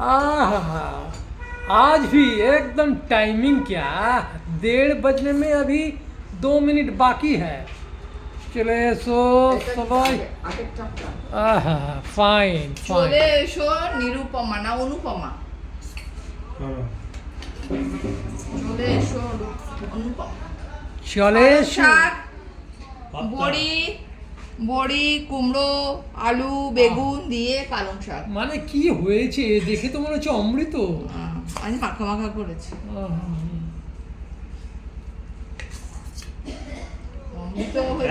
आहा आज भी एकदम टाइमिंग क्या डेढ़ बजने में अभी दो मिनट बाकी है चले सो सबाई आहा फाइन চলে फाइन এসো নিরুপমা না অনুপমা চলে এসো অনুপমা চলে পালং শাক বড়ি বড়ি কুমড়ো আলু বেগুন দিয়ে পালং শাক। মানে কি হয়েছে? দেখে তো মনে হচ্ছে অমৃত। আমি মাখা মাখা করেছি।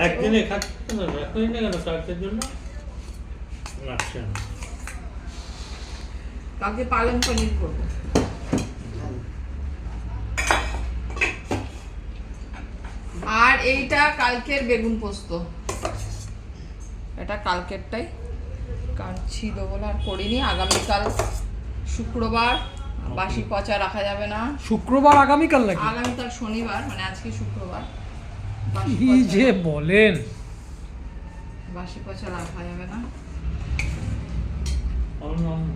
একদিনে কেন জন্য? আচ্ছা। কালকে পালং পনির করব। আর এইটা কালকের বেগুন পোস্ত। এটা কালকেরটাই। কারণ ছিল বলে আর করিনি। আগামীকাল শুক্রবার। বাসি পচা রাখা যাবে না। শুক্রবার আগামীকাল নাকি? আগামীকাল শনিবার মানে আজকে শুক্রবার। বাসি কি যে বলেন। বাসি পচা রাখা যাবে না অন্য অন্য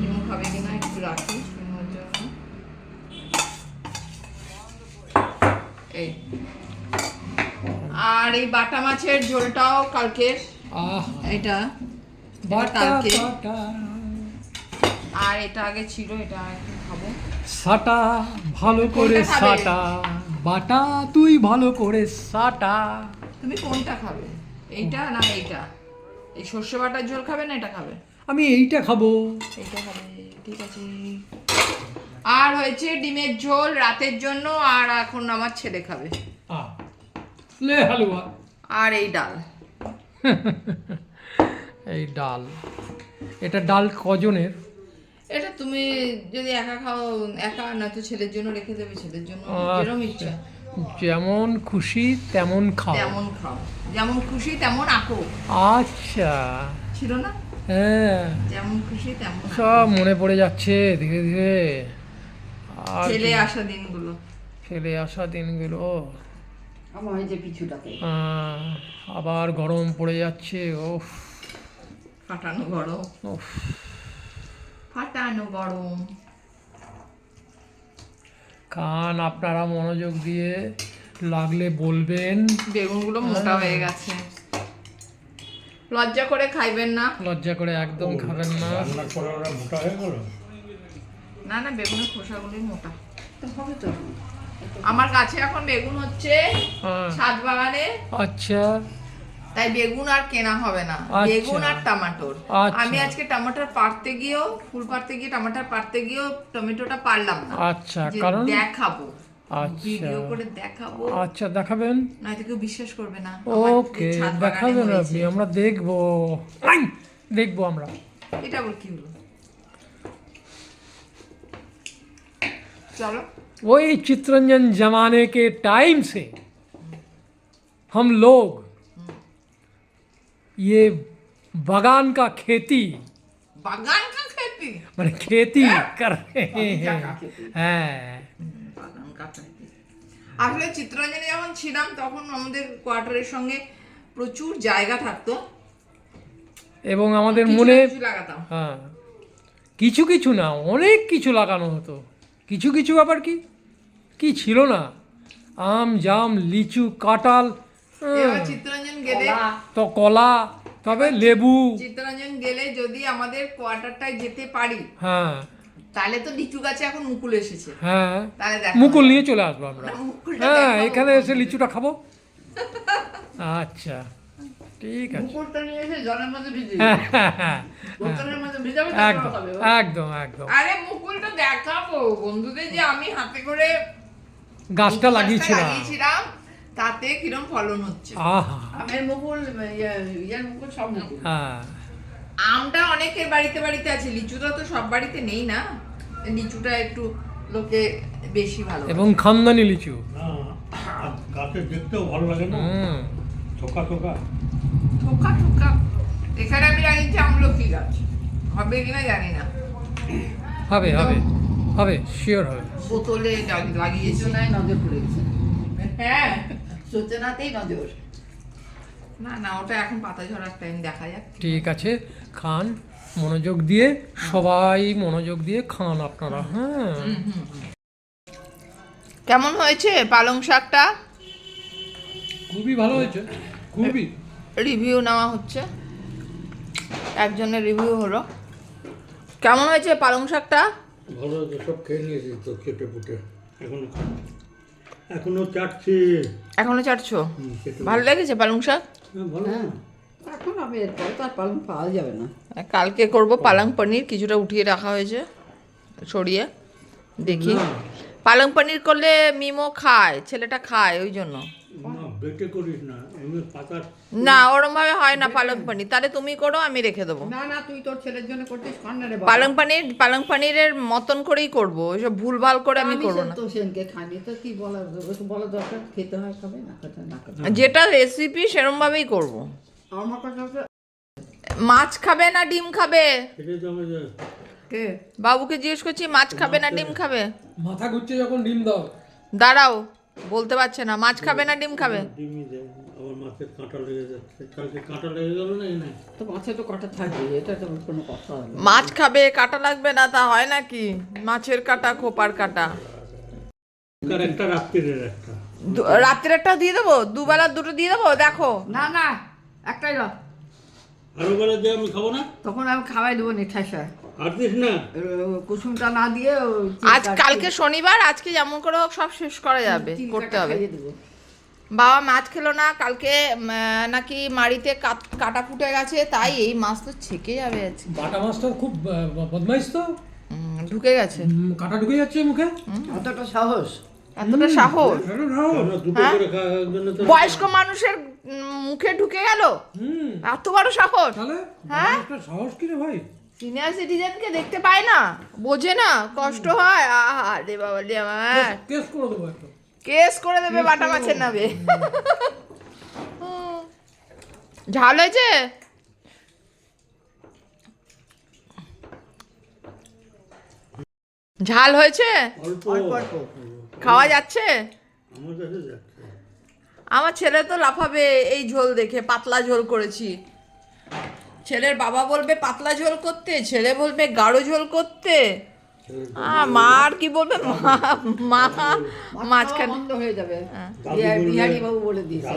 নিমু খাবে কিনা একটু রাখি নিমুর জন্য এই আর এই বাটা মাছের ঝোলটাও কালকের এটা কালকে। আর এটা আগে ছিল এটা খাব। সাটা ভালো করে সাটা। বাটা তুই ভালো করে সাটা। তুমি কোনটা খাবে? এইটা না এইটা? এই সর্ষে বাটার ঝোল খাবে না এটা খাবে? আমি এইটা খাব। এইটা খাবে ঠিক আছে। আর হয়েছে ডিমের ঝোল রাতের জন্য আর এখন আমার ছেলে খাবে। লে হালুয়া। আর এই ডাল। এই ডাল। এটা ডাল কজনের? এটা তুমি যদি একা খাও একা নয়তো ছেলের জন্য রেখে দেবে ছেলের জন্য আচ্ছা। যেরকম ইচ্ছা। যেমন খুশি তেমন খাও। তেমন খাও। যেমন খুশি তেমন আঁকো। আচ্ছা। ছিল না? হ্যাঁ। যেমন খুশি তেমন সব মনে পড়ে যাচ্ছে ধীরে ধীরে। আর ছেলে আসা দিনগুলো। ফেলে আসা দিনগুলো। আমার আবার গরম পড়ে যাচ্ছে ওফ ফাটানো গরম। ওফ ফাটানো গরম। কান আপনারা মনোযোগ দিয়ে লাগলে বলবেন। বেগুনগুলো মোটা হয়ে গেছে। লজ্জা করে খাইবেন না। লজ্জা করে একদম খাবেন না। রান্নার পরে ওরা মোটা হয়ে গেল? না না বেগুনের খোসাগুলোই মোটা। তো হবে তো। আমার কাছে এখন বেগুন হচ্ছে হ্যাঁ, ছাদ বাগানে। আচ্ছা। তাই বেগুন আর কেনা হবে না। আচ্ছা। বেগুন আর টমেটোর। আচ্ছা। আমি আজকে টমেটোর পারতে গিয়েও ফুল পারতে গিয়ে টমেটোর পারতে গিয়েও টমেটোটা পারলাম না। আচ্ছা কারণ দেখাবো। আচ্ছা। ভিডিও করে দেখাবো। আচ্ছা দেখাবেন? কেউ বিশ্বাস করবে না। ওকে দেখাবেন আপনি আমরা দেখব। দেখব আমরা। এটা আবার কি হলো? চলো। वही चित्रंजन जमाने के टाइम से हम लोग ये बगान का खेती বাগান কা খেতি मैंने खेती कर रहे बगीचा हैं का खेती। हैं বাগান কা খেতি আসলে চিত্তরঞ্জনে যখন ছিলাম তখন আমাদের কোয়ার্টারের সঙ্গে প্রচুর জায়গা থাকতো এবং আমাদের কিছু মনে না কিছু লাগাতাম হ্যাঁ কিছু কিছু না অনেক কিছু লাগানো হতো কিছু কিছু ব্যাপার কি কি ছিল না? আম জাম লিচু কাঁঠাল হ্যাঁ, চিত্তরঞ্জন গেলে তো কলা তবে লেবু। চিত্তরঞ্জন গেলে যদি আমাদের কোয়ার্টারটায় যেতে পারি হ্যাঁ। তাহলে তো লিচু গাছে এখন মুকুল এসেছে। হ্যাঁ। মুকুল নিয়ে চলে আসব আমরা। হ্যাঁ এখানে এসে লিচুটা খাব। আচ্ছা ঠিক আছে। মুকুরটা নিয়ে এসে জলের মধ্যে ভিজে হ্যাঁ, হ্যাঁ, হ্যাঁ, একদম একদম। আরে মুকুলটা দেখাবো। বন্ধুদের যে আমি হাতে করে গাছটা লাগিয়েছিলাম। লাগিয়েছিলাম তাতে কিরম ফলন হচ্ছে? আহা। আমের মুকুল ইয়ে ইয়ের মুকুল সব মুকুল। হ্যাঁ। আমটা অনেকের বাড়িতে বাড়িতে আছে লিচুটা তো সব বাড়িতে নেই না? লিচুটা একটু লোকে বেশি ভালো এবং খানদানি লিচু। না গাছে দেখতেও ভালো লাগে না। হুম। থোকা থোকা। ঠোকা ঠোকা এখানে আমি লাগিয়েছি আমলকি গাছ। হবে কিনা জানি না। হবে হবে। হবে শিওর হবে। বোতলে লাগি- লাগিয়েছি? সূচনায় নজর পড়ে গেছে। হ্যাঁ। সূচনাতেই নজর। না না ওটা এখন পাতা ঝরার টাইম দেখা যাক। ঠিক আছে খান মনোযোগ দিয়ে সবাই মনোযোগ দিয়ে খান আপনারা হ্যাঁ। কেমন হয়েছে পালং শাকটা? খুবই ভালো হয়েছে খুবই। রিভিউ নেওয়া হচ্ছে। একজনের রিভিউ হলো। কেমন হয়েছে পালং শাকটা? ভালো হয়েছে সব খেয়ে নিয়েছি তো কেটে পুটে। এখনও এখনও চাটছি। এখনও চাটছো? ভালো লেগেছে পালং শাক? হ্যাঁ, ভালো। এখন আমি এরপরে তো আর পালন পাওয়া যাবে না। কালকে করব পালং পনির কিছুটা উঠিয়ে রাখা হয়েছে সরিয়ে। দেখি। পালং পনির করলে মিমো খায় ছেলেটা খায় ওই জন্য। বেটে করিস না এমনি পাতা না ওরম ভাবে হয় না পালং পনির। তাহলে তুমি করো আমি রেখে দেবো। না না তুই তোর ছেলের জন্য কর্নারে পালং পনির পালং পনিরের মতন করেই করব ওইসব ভুলভাল করে আমি করব না। তো সেনকে খাইনি তো কি বলা দরকার? খেতে হয় খাবে না খেতে না খাবে যেটা রেসিপি সেরম ভাবেই করব। আমার হচ্ছে মাছ খাবে না ডিম খাবে? কে? বাবুকে জিজ্ঞেস করছি মাছ খাবে না ডিম খাবে? মাথা ঘুরছে যখন ডিম দাও। দাঁড়াও। বলতে পারছে না। মাছ খাবে না ডিম খাবে? ডিমই দেয়। আবার মাছের কাঁটা লেগে যাচ্ছে। কালকে কাঁটা লেগে গেল না এনে তো মাছে তো কটা থাকবে এটা তো কোনো কথা মাছ খাবে কাটা লাগবে না তা হয় নাকি? মাছের কাটা খোপার কাটা। কার একটা রাত্রিরের একটা। দু- রাত্রেরটা দিয়ে দেবো? দুবেলা দুটো দিয়ে দেবো? দেখো। না না একটাই দাও আরও বেলা যে আমি খাব না? তখন আমি খাওয়াই দেবো নি ঠেসা আর দিস না। কুসুমটা না দিয়ে আজ কালকে শনিবার আজকে যেমন করে হোক সব শেষ করা যাবে করতে হবে। বাবা মাছ খেলো না কালকে নাকি মাড়িতে কাট- কাটা ফুটে গেছে তাই এই মাছ তো ছেকে যাবে আজকে। বাটা মাছটা খুব বদমাইশ তো। ঢুকে গেছে। কাটা ঢুকে যাচ্ছে মুখে। অতটা সাহস? এতটা সাহস? হ্যাঁ? বয়স্ক মানুষের মুখে ঢুকে গেল? এত বড় সাহস? হ্যাঁ? সাহস কি রে ভাই? সিনিয়র সিটিজেনকে দেখতে পায় না? বোঝে না কষ্ট হয়। আহা রে বাবা রে আমার। কেস করে দেবো কেস করে দেবে বাটা মাছের নামে। ঝাল হয়েছে? ঝাল হয়েছে? অল্প অল্প। খাওয়া যাচ্ছে? আমার কাছে যাচ্ছে। আমার ছেলে তো লাফাবে এই ঝোল দেখে পাতলা ঝোল করেছি। ছেলের বাবা বলবে পাতলা ঝোল করতে ছেলে বলবে গাঢ় ঝোল করতে। আহ, মা আর কি বলবে? মা মা মাছ মাঝখানে বন্ধ হয়ে যাবে। হ্যাঁ। বিহারি- বিহারি বাবু বলে দিয়েছে।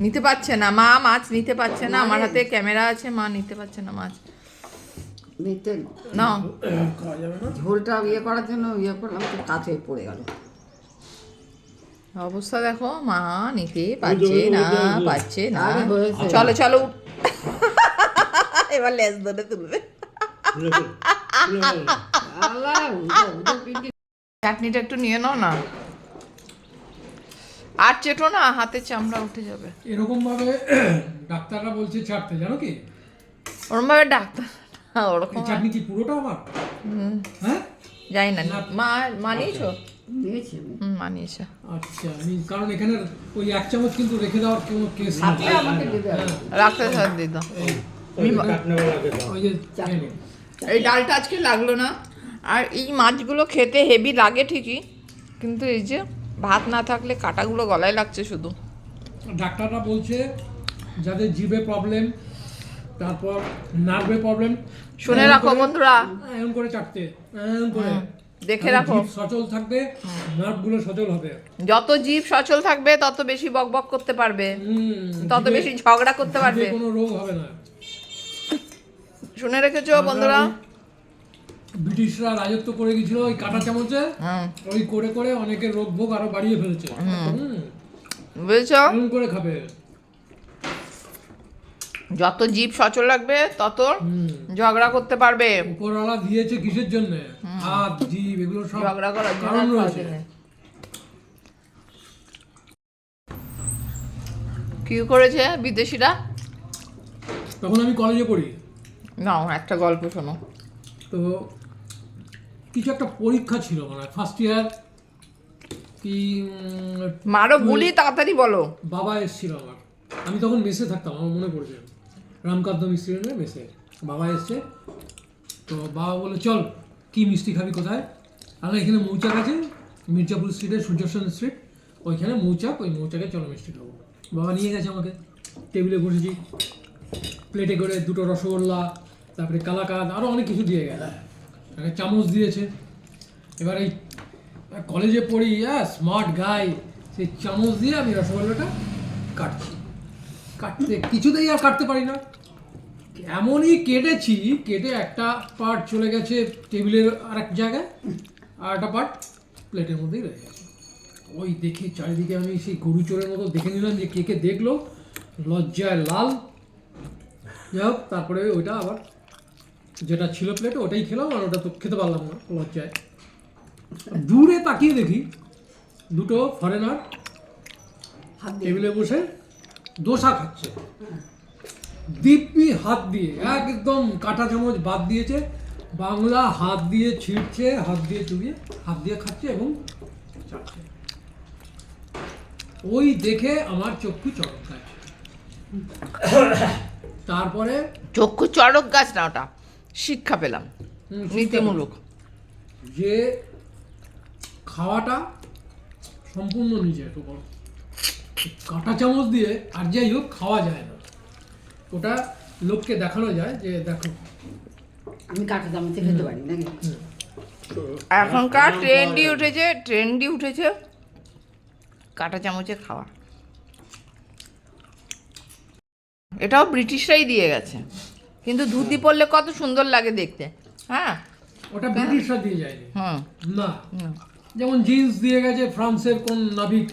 নিতে পারছে না মা মাছ নিতে পারছে না আমার হাতে ক্যামেরা আছে মা নিতে পারছে না মাছ। নিতে না। ঝোলটা ইয়ে করার জন্য ইয়ে করলাম তো কাছে পড়ে গেল। অবস্থা দেখো মা নিতে পারছে না পারছে না। চলো চলো এবার লেজ ধরে তুলবে। চাটনিটা একটু নিয়ে নাও না। আর চেটো না হাতে চামড়া উঠে যাবে। এরকম ভাবে ডাক্তাররা বলছে ছাড়তে জানো কি? ওরম ভাবে ডাক্তার ওরকম এই চাটনি কি পুরোটা আমার? হ্যাঁ? যাই না। মা নিয়েছি আচ্ছা। আমি। কারণ এখানে ওই এক চামচ কিন্তু রেখে দেওয়ার কোনো কেস নেই। থাকলে আমাকে দেবে আর কি। রাখতে দিয়ে দাও। এই ডালটা আজকে লাগল না। আর এই মাছগুলো খেতে হেভি লাগে ঠিকই কিন্তু এই যে ভাত না থাকলে কাটাগুলো গলায় লাগছে শুধু। ডাক্তাররা বলছে যাদের জিভে প্রবলেম তারপর নার্ভে প্রবলেম শুনে রাখো বন্ধুরা। এমন করে এমন করে। দেখে রাখো। সচল থাকবে নার্ভগুলো সচল হবে। যত জীব সচল থাকবে তত বেশি বকবক করতে পারবে। তত বেশি ঝগড়া করতে পারবে। কোনো রোগ হবে না। শুনে রেখেছো বন্ধুরা? ব্রিটিশরা রাজত্ব করে গেছিল ওই কাঁটা চামচে। হুম ওই করে করে অনেকের রোগ ভোগ আরও বাড়িয়ে ফেলেছে। বুঝেছ? করে খাবে। যত জীব সচল রাখবে তত ঝগড়া করতে পারবে। উপরওয়ালা দিয়েছে কিসের জন্য? হাত জিভ এগুলো সব ঝগড়া করার কারণ রয়েছে। কি করেছে বিদেশিরা? তখন আমি কলেজে পড়ি। না একটা গল্প শোনো। তো কিছু একটা পরীক্ষা ছিল মানে ফার্স্ট ইয়ার কি মারো গুলি তাড়াতাড়ি বলো। বাবা এসেছিল আমার। আমি তখন মেসে থাকতাম আমার মনে পড়ছে। রামকান্ত মিস্ত্রি নিয়ে মেসে বাবা এসছে। তো বাবা বলে চল, কি মিষ্টি খাবি কোথায়? আমরা এখানে মৌচাক আছে, মির্জাপুর স্ট্রিটে সূর্যসেন স্ট্রিট ওইখানে মৌচাক, ওই মৌচাকে চলো মিষ্টি খাব। বাবা নিয়ে গেছে আমাকে। টেবিলে বসেছি। প্লেটে করে দুটো রসগোল্লা, তারপরে কালাকাঁদ আরও অনেক কিছু দিয়ে গেছে। একটা চামচ দিয়েছে। এবার এই কলেজে পড়ি হ্যাঁ স্মার্ট গাই সেই চামচ দিয়ে আমি রসগোল্লাটা কাটছি। কাটতে কিছুতেই আর কাটতে পারি না। এমনই কেটেছি কেটে একটা পার্ট চলে গেছে টেবিলের আর এক জায়গায় আর একটা পার্ট প্লেটের মধ্যেই রয়ে গেছে। ওই দেখে চারিদিকে আমি সেই গরু চোরের মতো দেখে নিলাম যে কে কে দেখল। লজ্জায় লাল। যাই হোক তারপরে ওইটা আবার যেটা ছিল প্লেটে ওটাই খেলাম আর ওটা তো খেতে পারলাম না লজ্জায়। দূরে তাকিয়ে দেখি দুটো ফরেনার টেবিলে বসে দোসা খাচ্ছে। দিব্যি হাত দিয়ে একদম কাঁটা চামচ বাদ দিয়েছে বাংলা হাত দিয়ে ছিঁড়ছে হাত দিয়ে চুবিয়ে হাত দিয়ে খাচ্ছে এবং চাটছে। ওই দেখে আমার চক্ষু চরক গাছ। তারপরে চক্ষু চড়ক গাছ না ওটা শিক্ষা পেলাম নীতিমূলক। যে খাওয়াটা সম্পূর্ণ উপর। কাঁটা চামচ দিয়ে আর যাই হোক খাওয়া যায় না। ওটা লোককে দেখানো যায় যে দেখো। আমি কাঁটা চামচে খেতে পারি নাকি? এখনকার ট্রেন্ডই উঠেছে ট্রেন্ডই উঠেছে। কাঁটা চামচে খাওয়া। এটাও ব্রিটিশরাই দিয়ে গেছে। কিন্তু ধুতি পরলে কত সুন্দর লাগে দেখতে হ্যাঁ? ওটা ব্রিটিশরা দিয়ে যায়নি। হুম। না। যেমন জিন্স দিয়ে গেছে ফ্রান্সের কোন নাবিক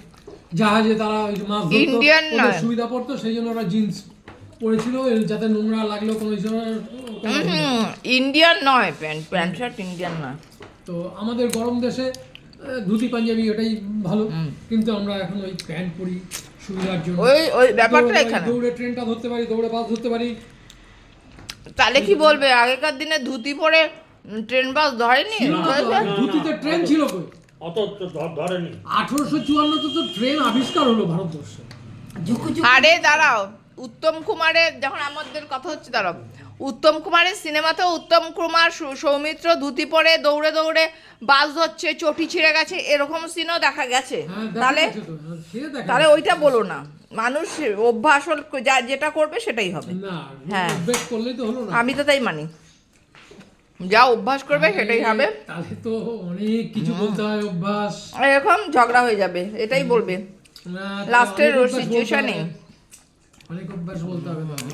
জাহাজে তারা মাছ ধরতো, সুবিধা পড়তো সেই জন্য ওরা জিন্স পরেছিল যাতে নোংরা লাগলেও কোনো কিছু ইন্ডিয়ান নয় প্যান্ট প্যান্ট শার্ট ইন্ডিয়ান নয়। তো আমাদের গরম দেশে ধুতি পাঞ্জাবি ওটাই ভালো। কিন্তু আমরা এখন ওই প্যান্ট পরি সুবিধার জন্য। ওই ওই ব্যাপারটা দৌড়ে- এখানে। দৌড়ে ট্রেনটা ধরতে পারি দৌড়ে বাস ধরতে পারি। তাহলে কি বলবে আগেকার দিনে ধুতি পরে ট্রেন বাস ধরেনি? ধুতিতে ট্রেন ছিল কই? অত তো ধরেনি। আঠারোশো চুয়ান্নতে তো ট্রেন আবিষ্কার হলো ভারতবর্ষে। আরে দাঁড়াও উত্তম কুমারের যখন আমাদের কথা হচ্ছে দাঁড়াও। উত্তম কুমারের সিনেমাতেও উত্তম কুমার সৌমিত্র ধুতি পরে দৌড়ে দৌড়ে বাস ধরছে চটি ছিঁড়ে গেছে এরকম সিনও দেখা গেছে। হ্যাঁ তাহলে হ্যাঁ, তাহলে ওইটা বলো না। মানুষ অভ্যাস যা যেটা করবে সেটাই হবে। হ্যাঁ। আমি তো তাই মানি। যা অভ্যাস করবে সেটাই হবে। তাহলে তো অনেক কিছু বলতে হয় অভ্যাস। এরকম ঝগড়া হয়ে যাবে এটাই বলবে। লাস্টের অনেক অভ্যাস বলতে situation-এ। হবে। অনেক অভ্যাস বলতে হবে তাহলে।